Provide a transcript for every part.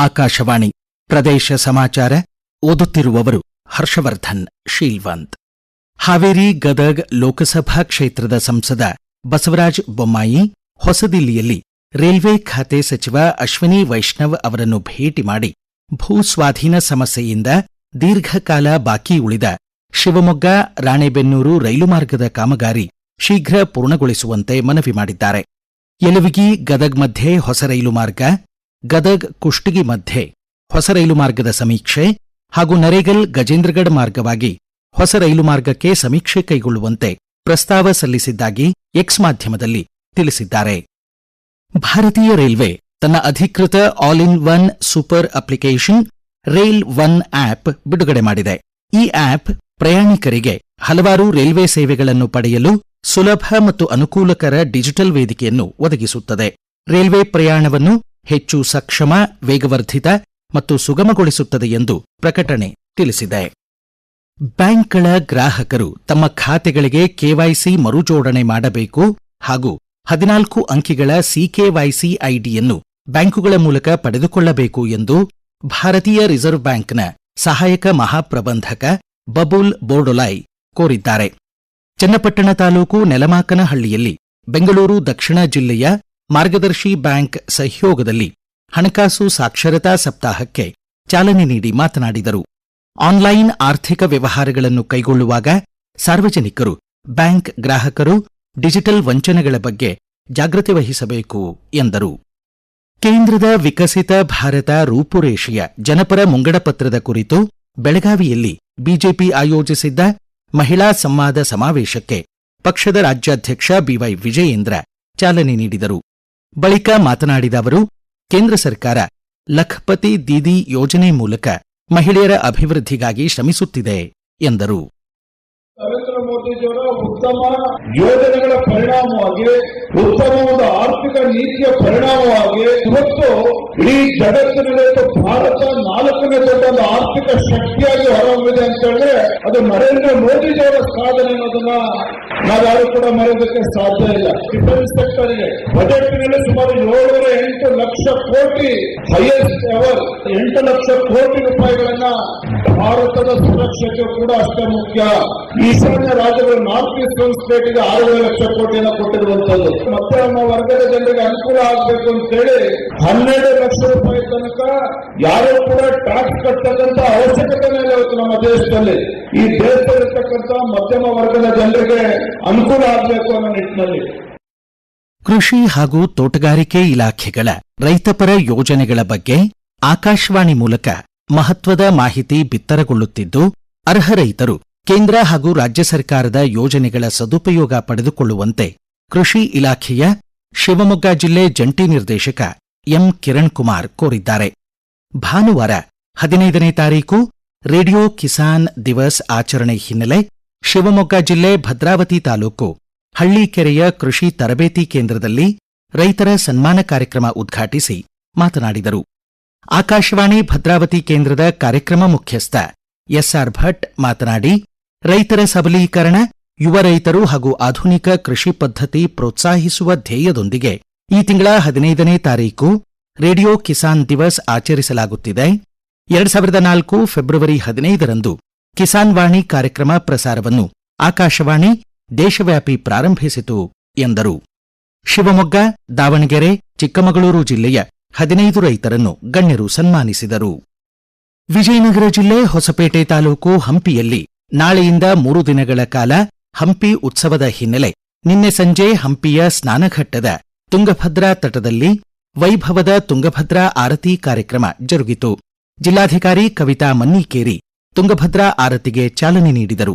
ಆಕಾಶವಾಣಿ. ಪ್ರದೇಶ ಸಮಾಚಾರ, ಓದುತ್ತಿರುವವರು ಹರ್ಷವರ್ಧನ್, ಶೀಲ್ವಂತ್. ಹಾವೇರಿ ಗದಗ್ ಲೋಕಸಭಾ ಕ್ಷೇತ್ರದ ಸಂಸದ ಬಸವರಾಜ್ ಬೊಮ್ಮಾಯಿ ಹೊಸದಿಲ್ಲಿಯಲ್ಲಿ ರೈಲ್ವೆ ಖಾತೆ ಸಚಿವ ಅಶ್ವಿನಿ ವೈಷ್ಣವ್ ಅವರನ್ನು ಭೇಟಿ ಮಾಡಿ ಭೂ ಸ್ವಾಧೀನ ಸಮಸ್ಯೆಯಿಂದ ದೀರ್ಘಕಾಲ ಬಾಕಿ ಉಳಿದ ಶಿವಮೊಗ್ಗ, ರಾಣೆಬೆನ್ನೂರು ರೈಲು ಮಾರ್ಗದ ಕಾಮಗಾರಿ ಶೀಘ್ರ ಪೂರ್ಣಗೊಳಿಸುವಂತೆ ಮನವಿ ಮಾಡಿದ್ದಾರೆ. ಯಲವಿಗಿ ಗದಗ್ ಮಧ್ಯೆ ಹೊಸ ರೈಲು ಮಾರ್ಗ ಗದಗ್ ಕುಷ್ಟಗಿ ಮಧ್ಯೆ ಹೊಸ ರೈಲು ಮಾರ್ಗದ ಸಮೀಕ್ಷೆ ಹಾಗೂ ನರೇಗಲ್ ಗಜೇಂದ್ರಗಢ ಮಾರ್ಗವಾಗಿ ಹೊಸ ರೈಲು ಮಾರ್ಗಕ್ಕೆ ಸಮೀಕ್ಷೆ ಕೈಗೊಳ್ಳುವಂತೆ ಪ್ರಸ್ತಾವ ಸಲ್ಲಿಸಿದ್ದಾಗಿ ಎಕ್ಸ್ ಮಾಧ್ಯಮದಲ್ಲಿ ತಿಳಿಸಿದ್ದಾರೆ. ಭಾರತೀಯ ರೈಲ್ವೆ ತನ್ನ ಅಧಿಕೃತ all in one super application rail one app ಬಿಡುಗಡೆ ಮಾಡಿದೆ. ಈ ಆಪ್ ಪ್ರಯಾಣಿಕರಿಗೆ ಹಲವಾರು ರೈಲ್ವೆ ಸೇವೆಗಳನ್ನು ಪಡೆಯಲು ಸುಲಭ ಮತ್ತು ಅನುಕೂಲಕರ ಡಿಜಿಟಲ್ ವೇದಿಕೆಯನ್ನು ಒದಗಿಸುತ್ತದೆ. ರೈಲ್ವೆ ಪ್ರಯಾಣವನ್ನು ಹೆಚ್ಚು ಸಕ್ಷಮ, ವೇಗವರ್ಧಿತ ಮತ್ತು ಸುಗಮಗೊಳಿಸುತ್ತದೆ ಎಂದು ಪ್ರಕಟಣೆ ತಿಳಿಸಿದೆ. ಬ್ಯಾಂಕ್ಗಳ ಗ್ರಾಹಕರು ತಮ್ಮ ಖಾತೆಗಳಿಗೆ ಕೆವೈಸಿ ಮರುಜೋಡಣೆ ಮಾಡಬೇಕು ಹಾಗೂ ಹದಿನಾಲ್ಕು ಅಂಕಿಗಳ ಸಿಕೆವೈಸಿ ಐಡಿಯನ್ನು ಬ್ಯಾಂಕುಗಳ ಮೂಲಕ ಪಡೆದುಕೊಳ್ಳಬೇಕು ಎಂದು ಭಾರತೀಯ ರಿಸರ್ವ್ ಬ್ಯಾಂಕ್ನ ಸಹಾಯಕ ಮಹಾಪ್ರಬಂಧಕ ಬಬುಲ್ ಬೋರ್ಡೊಲಾಯ್ ಕೋರಿದ್ದಾರೆ. ಚನ್ನಪಟ್ಟಣ ತಾಲೂಕು ನೆಲಮಾಕನಹಳ್ಳಿಯಲ್ಲಿ ಬೆಂಗಳೂರು ದಕ್ಷಿಣ ಜಿಲ್ಲೆಯ ಮಾರ್ಗದರ್ಶಿ ಬ್ಯಾಂಕ್ ಸಹಯೋಗದಲ್ಲಿ ಹಣಕಾಸು ಸಾಕ್ಷರತಾ ಸಪ್ತಾಹಕ್ಕೆ ಚಾಲನೆ ನೀಡಿ ಮಾತನಾಡಿದರು. ಆನ್ಲೈನ್ ಆರ್ಥಿಕ ವ್ಯವಹಾರಗಳನ್ನು ಕೈಗೊಳ್ಳುವಾಗ ಸಾರ್ವಜನಿಕರು, ಬ್ಯಾಂಕ್ ಗ್ರಾಹಕರು, ಡಿಜಿಟಲ್ ವಂಚನೆಗಳ ಬಗ್ಗೆ ಜಾಗೃತಿ ವಹಿಸಬೇಕು ಎಂದರು. ಕೇಂದ್ರದ ವಿಕಸಿತ ಭಾರತ ರೂಪುರೇಷೆಯ ಜನಪರ ಮುಂಗಡಪತ್ರದ ಕುರಿತು ಬೆಳಗಾವಿಯಲ್ಲಿ ಬಿಜೆಪಿ ಆಯೋಜಿಸಿದ್ದ ಮಹಿಳಾ ಸಂವಾದ ಸಮಾವೇಶಕ್ಕೆ ಪಕ್ಷದ ರಾಜ್ಯಾಧ್ಯಕ್ಷ ಬಿವೈ ವಿಜಯೇಂದ್ರ ಚಾಲನೆ ನೀಡಿದರು. ಬಳಿಕ ಮಾತನಾಡಿದ ಅವರು ಕೇಂದ್ರ ಸರ್ಕಾರ ಲಖ್ಪತಿ ದೀದಿ ಯೋಜನೆ ಮೂಲಕ ಮಹಿಳೆಯರ ಅಭಿವೃದ್ಧಿಗಾಗಿ ಶ್ರಮಿಸುತ್ತಿದೆ ಎಂದರು. ನರೇಂದ್ರ ಮೋದಿಜಿಯವರ ಉತ್ತಮ ಯೋಜನೆಗಳ ಪರಿಣಾಮವಾಗಿ, ಉತ್ತಮ ಒಂದು ಆರ್ಥಿಕ ನೀತಿಯ ಪರಿಣಾಮವಾಗಿ ಇವತ್ತು ಇಡೀ ಜಗತ್ತಿನಲ್ಲಿ ಭಾರತ ನಾಲ್ಕನೇ ದೊಡ್ಡ ಒಂದು ಆರ್ಥಿಕ ಶಕ್ತಿಯಾಗಿ ಹೊರಹೊಮ್ಮಿದೆ ಅಂತ ಹೇಳಿದ್ರೆ ಅದು ನರೇಂದ್ರ ಮೋದಿಜಿಯವರ ಸಾಧನೆ ಅನ್ನೋದನ್ನ ನಾವ್ಯಾರು ಕೂಡ ಮರೆಯೋದಕ್ಕೆ ಸಾಧ್ಯ ಇಲ್ಲ. ಡಿಫೆನ್ಸ್ ಸೆಕ್ಟರ್ಗೆ ಬಜೆಟ್ನಲ್ಲಿ ಸುಮಾರು ಏಳೂರ ಎಂಟು ಲಕ್ಷ ಕೋಟಿ ಹೈಯೆಸ್ಟ್ ಎವರ್ ಎಂಟು ಲಕ್ಷ ಕೋಟಿ ರೂಪಾಯಿಗಳನ್ನ ಭಾರತದ ಸುರಕ್ಷತೆ ಕೂಡ ಅಷ್ಟೇ ಮುಖ್ಯ. ಈಶಾನ್ಯ ರಾಜ್ಯಗಳು ನಾರ್ತ್ ಈಸ್ಟ್ ಸ್ಟೇಟ್ಗೆ ಆರೂವರೆ ಲಕ್ಷ ಕೋಟಿಯನ್ನು ಕೊಟ್ಟಿರುವಂತದ್ದು ಮತ್ತೆ ನಮ್ಮ ವರ್ಗದ ಜನರಿಗೆ ಅನುಕೂಲ ಆಗಬೇಕು ಅಂತೇಳಿ ಹನ್ನೆರಡು ಲಕ್ಷ ರೂಪಾಯಿ ತನಕ ಯಾರು ಕೂಡ ಟ್ಯಾಕ್ಸ್ ಕಟ್ಟತಕ್ಕಂತ ಅವಶ್ಯಕತೆ ಮೇಲೆ ಇವತ್ತು ನಮ್ಮ ದೇಶದಲ್ಲಿ ಈ ದೇಶದಲ್ಲಿರ್ತಕ್ಕಂಥ ಮಧ್ಯಮ ವರ್ಗದ ಜನರಿಗೆ ಅನುಕೂಲ ಆಗಬೇಕು ಅನ್ನೋ ನಿಟ್ಟಿನಲ್ಲಿ. ಕೃಷಿ ಹಾಗೂ ತೋಟಗಾರಿಕೆ ಇಲಾಖೆಗಳ ರೈತಪರ ಯೋಜನೆಗಳ ಬಗ್ಗೆ ಆಕಾಶವಾಣಿ ಮೂಲಕ ಮಹತ್ವದ ಮಾಹಿತಿ ಬಿತ್ತರಗೊಳ್ಳುತ್ತಿದ್ದು ಅರ್ಹ ರೈತರು ಕೇಂದ್ರ ಹಾಗೂ ರಾಜ್ಯ ಸರ್ಕಾರದ ಯೋಜನೆಗಳ ಸದುಪಯೋಗ ಪಡೆದುಕೊಳ್ಳುವಂತೆ ಕೃಷಿ ಇಲಾಖೆಯ ಶಿವಮೊಗ್ಗ ಜಿಲ್ಲೆ ಜಂಟಿ ನಿರ್ದೇಶಕ ಎಂ ಕಿರಣ್ ಕುಮಾರ್ ಕೋರಿದ್ದಾರೆ. ಭಾನುವಾರ ಹದಿನೈದನೇ ತಾರೀಕು ರೇಡಿಯೋ ಕಿಸಾನ್ ದಿವಸ್ ಆಚರಣೆ ಹಿನ್ನೆಲೆ ಶಿವಮೊಗ್ಗ ಜಿಲ್ಲೆ ಭದ್ರಾವತಿ ತಾಲೂಕು ಹಳ್ಳಿಕೆರೆಯ ಕೃಷಿ ತರಬೇತಿ ಕೇಂದ್ರದಲ್ಲಿ ರೈತರ ಸನ್ಮಾನ ಕಾರ್ಯಕ್ರಮ ಉದ್ಘಾಟಿಸಿ ಮಾತನಾಡಿದರು. ಆಕಾಶವಾಣಿ ಭದ್ರಾವತಿ ಕೇಂದ್ರದ ಕಾರ್ಯಕ್ರಮ ಮುಖ್ಯಸ್ಥ ಎಸ್ಆರ್ ಭಟ್ ಮಾತನಾಡಿ ರೈತರ ಸಬಲೀಕರಣ, ಯುವ ರೈತರು ಹಾಗೂ ಆಧುನಿಕ ಕೃಷಿ ಪದ್ಧತಿ ಪ್ರೋತ್ಸಾಹಿಸುವ ಧ್ಯೇಯದೊಂದಿಗೆ ಈ ತಿಂಗಳ ಹದಿನೈದನೇ ತಾರೀಕು ರೇಡಿಯೋ ಕಿಸಾನ್ ದಿವಸ್ ಆಚರಿಸಲಾಗುತ್ತಿದೆ. ಎರಡ್ ಸಾವಿರದ ನಾಲ್ಕು ಫೆಬ್ರವರಿ ಹದಿನೈದರಂದು ಕಿಸಾನ್ ವಾಣಿ ಕಾರ್ಯಕ್ರಮ ಪ್ರಸಾರವನ್ನು ಆಕಾಶವಾಣಿ ದೇಶವ್ಯಾಪಿ ಪ್ರಾರಂಭಿಸಿತು ಎಂದರು. ಶಿವಮೊಗ್ಗ, ದಾವಣಗೆರೆ, ಚಿಕ್ಕಮಗಳೂರು ಜಿಲ್ಲೆಯ ಹದಿನೈದು ರೈತರನ್ನು ಗಣ್ಯರು ಸನ್ಮಾನಿಸಿದರು. ವಿಜಯನಗರ ಜಿಲ್ಲೆ ಹೊಸಪೇಟೆ ತಾಲೂಕು ಹಂಪಿಯಲ್ಲಿ ನಾಳೆಯಿಂದ ಮೂರು ದಿನಗಳ ಕಾಲ ಹಂಪಿ ಉತ್ಸವದ ಹಿನ್ನೆಲೆ ನಿನ್ನೆ ಸಂಜೆ ಹಂಪಿಯ ಸ್ನಾನಘಟ್ಟದ ತುಂಗಭದ್ರಾ ತಟದಲ್ಲಿ ವೈಭವದ ತುಂಗಭದ್ರಾ ಆರತಿ ಕಾರ್ಯಕ್ರಮ ಜರುಗಿತು. ಜಿಲ್ಲಾಧಿಕಾರಿ ಕವಿತಾ ಮನ್ನಿಕೇರಿ ತುಂಗಭದ್ರಾ ಆರತಿಗೆ ಚಾಲನೆ ನೀಡಿದರು.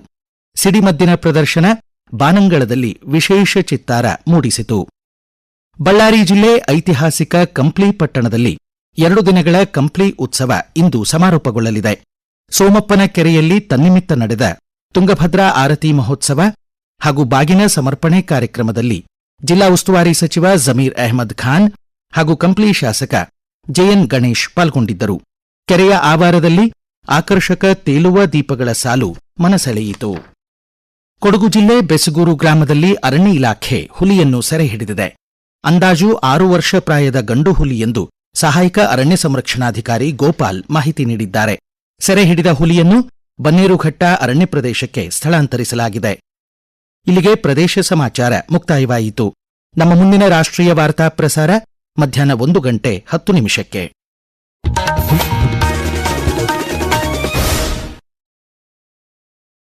ಸಿಡಿಮದ್ದಿನ ಪ್ರದರ್ಶನ ಬಾನಂಗಳದಲ್ಲಿ ವಿಶೇಷ ಚಿತ್ತಾರ ಮೂಡಿಸಿತು. ಬಳ್ಳಾರಿ ಜಿಲ್ಲೆ ಐತಿಹಾಸಿಕ ಕಂಪ್ಲಿ ಪಟ್ಟಣದಲ್ಲಿ ಎರಡು ದಿನಗಳ ಕಂಪ್ಲಿ ಉತ್ಸವ ಇಂದು ಸಮಾರೋಪಗೊಳ್ಳಲಿದೆ. ಸೋಮಪ್ಪನ ಕೆರೆಯಲ್ಲಿ ತನ್ನಿಮಿತ್ತ ನಡೆದ ತುಂಗಭದ್ರಾ ಆರತಿ ಮಹೋತ್ಸವ ಹಾಗೂ ಬಾಗಿನ ಸಮರ್ಪಣೆ ಕಾರ್ಯಕ್ರಮದಲ್ಲಿ ಜಿಲ್ಲಾ ಉಸ್ತುವಾರಿ ಸಚಿವ ಜಮೀರ್ ಅಹ್ಮದ್ ಖಾನ್ ಹಾಗೂ ಕಂಪ್ಲಿ ಶಾಸಕ ಜೆಎನ್ ಗಣೇಶ್ ಪಾಲ್ಗೊಂಡಿದ್ದರು. ಕೆರೆಯ ಆವಾರದಲ್ಲಿ ಆಕರ್ಷಕ ತೇಲುವ ದೀಪಗಳ ಸಾಲು ಮನಸೆಳೆಯಿತು. ಕೊಡಗು ಜಿಲ್ಲೆ ಬೆಸಗೂರು ಗ್ರಾಮದಲ್ಲಿ ಅರಣ್ಯ ಇಲಾಖೆ ಹುಲಿಯನ್ನು ಸೆರೆ ಹಿಡಿದಿದೆ. ಅಂದಾಜು ಆರು ವರ್ಷ ಪ್ರಾಯದ ಗಂಡು ಹುಲಿ ಎಂದು ಸಹಾಯಕ ಅರಣ್ಯ ಸಂರಕ್ಷಣಾಧಿಕಾರಿ ಗೋಪಾಲ್ ಮಾಹಿತಿ ನೀಡಿದ್ದಾರೆ. ಸೆರೆ ಹಿಡಿದ ಹುಲಿಯನ್ನು ಬನ್ನೇರುಘಟ್ಟ ಅರಣ್ಯ ಪ್ರದೇಶಕ್ಕೆ ಸ್ಥಳಾಂತರಿಸಲಾಗಿದೆ. ಇಲ್ಲಿಗೆ ಪ್ರದೇಶ ಸಮಾಚಾರ ಮುಕ್ತಾಯವಾಯಿತು. ನಮ್ಮ ಮುಂದಿನ ರಾಷ್ಟ್ರೀಯ ವಾರ್ತಾ ಪ್ರಸಾರ ಮಧ್ಯಾಹ್ನ ಒಂದು ಗಂಟೆ ಹತ್ತು ನಿಮಿಷಕ್ಕೆ.